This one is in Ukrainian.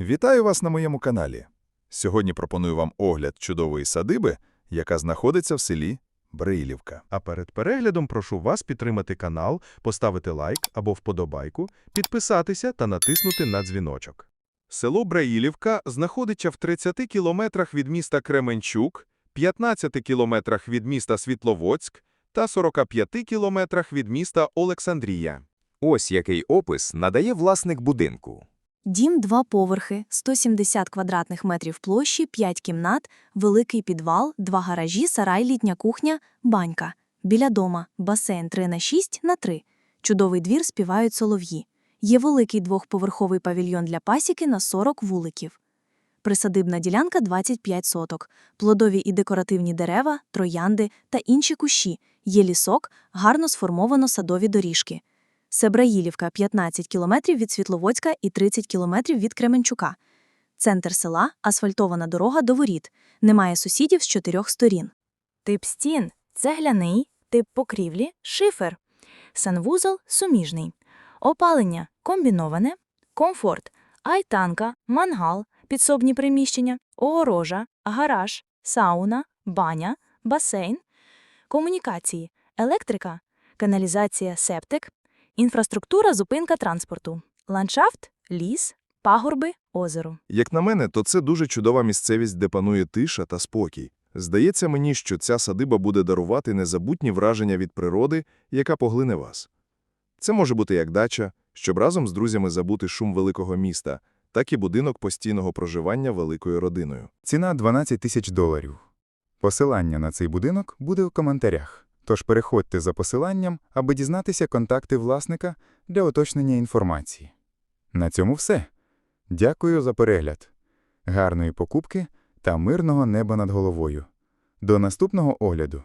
Вітаю вас на моєму каналі. Сьогодні пропоную вам огляд чудової садиби, яка знаходиться в селі Бреїлівка. А перед переглядом прошу вас підтримати канал, поставити лайк або вподобайку, підписатися та натиснути на дзвіночок. Село Браїлівка знаходиться в 30 кілометрах від міста Кременчук, 15 кілометрах від міста Світловодськ та 45 кілометрах від міста Олександрія. Ось який опис надає власник будинку. Дім два поверхи, 170 квадратних метрів площі, 5 кімнат, великий підвал, два гаражі, сарай, літня кухня, банька. Біля дома басейн 3 на 6 на 3. Чудовий двір співають солов'ї. Є великий двохповерховий павільйон для пасіки на 40 вуликів. Присадибна ділянка 25 соток, плодові і декоративні дерева, троянди та інші кущі. Є лісок, гарно сформовано садові доріжки. Себраїлівка 15 кілометрів від Світловодська і 30 кілометрів від Кременчука. Центр села – асфальтована дорога до воріт. Немає сусідів з чотирьох сторін. Тип стін – цегляний, тип покрівлі – шифер. Санвузол – суміжний. Опалення – комбіноване. Комфорт – айтанка, мангал, підсобні приміщення, огорожа, гараж, сауна, баня, басейн. Комунікації – електрика, каналізація, септик, Інфраструктура зупинка транспорту. Ландшафт ліс, пагорби, озеро. Як на мене, то це дуже чудова місцевість, де панує тиша та спокій. Здається мені, що ця садиба буде дарувати незабутні враження від природи, яка поглине вас. Це може бути як дача, щоб разом з друзями забути шум великого міста, так і будинок постійного проживання великою родиною. Ціна 12 тисяч доларів. Посилання на цей будинок буде в коментарях. Тож переходьте за посиланням, аби дізнатися контакти власника для уточнення інформації. На цьому все. Дякую за перегляд. Гарної покупки та мирного неба над головою. До наступного огляду.